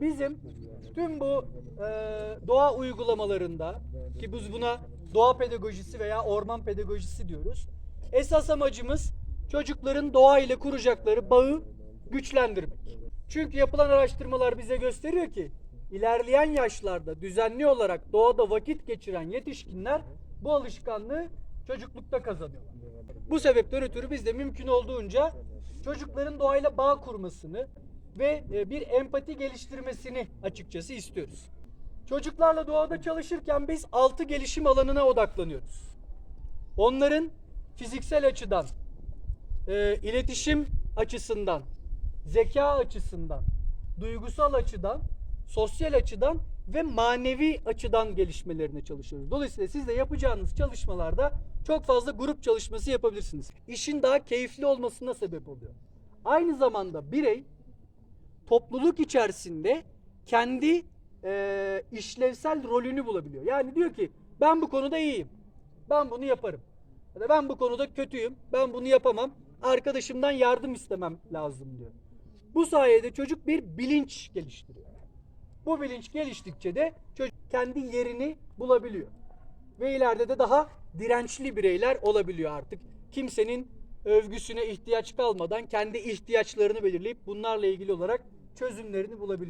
Bizim tüm bu e, doğa uygulamalarında ki biz buna doğa pedagojisi veya orman pedagojisi diyoruz. Esas amacımız çocukların doğa ile kuracakları bağı güçlendirmek. Çünkü yapılan araştırmalar bize gösteriyor ki ilerleyen yaşlarda düzenli olarak doğada vakit geçiren yetişkinler bu alışkanlığı çocuklukta kazanıyorlar. Bu sebepten ötürü biz de mümkün olduğunca çocukların doğayla bağ kurmasını ve e, bir empati geliştirmesini açıkçası istiyoruz. Çocuklarla doğada çalışırken biz altı gelişim alanına odaklanıyoruz. Onların fiziksel açıdan, e, iletişim açısından, zeka açısından, duygusal açıdan, sosyal açıdan ve manevi açıdan gelişmelerine çalışıyoruz. Dolayısıyla siz de yapacağınız çalışmalarda çok fazla grup çalışması yapabilirsiniz. İşin daha keyifli olmasına sebep oluyor. Aynı zamanda birey topluluk içerisinde kendi e, işlevsel rolünü bulabiliyor. Yani diyor ki ben bu konuda iyiyim. Ben bunu yaparım. Ya da ben bu konuda kötüyüm. Ben bunu yapamam. Arkadaşımdan yardım istemem lazım diyor. Bu sayede çocuk bir bilinç geliştiriyor. Bu bilinç geliştikçe de çocuk kendi yerini bulabiliyor. Ve ileride de daha dirençli bireyler olabiliyor artık. Kimsenin övgüsüne ihtiyaç kalmadan kendi ihtiyaçlarını belirleyip bunlarla ilgili olarak çözümlerini bulabiliyor.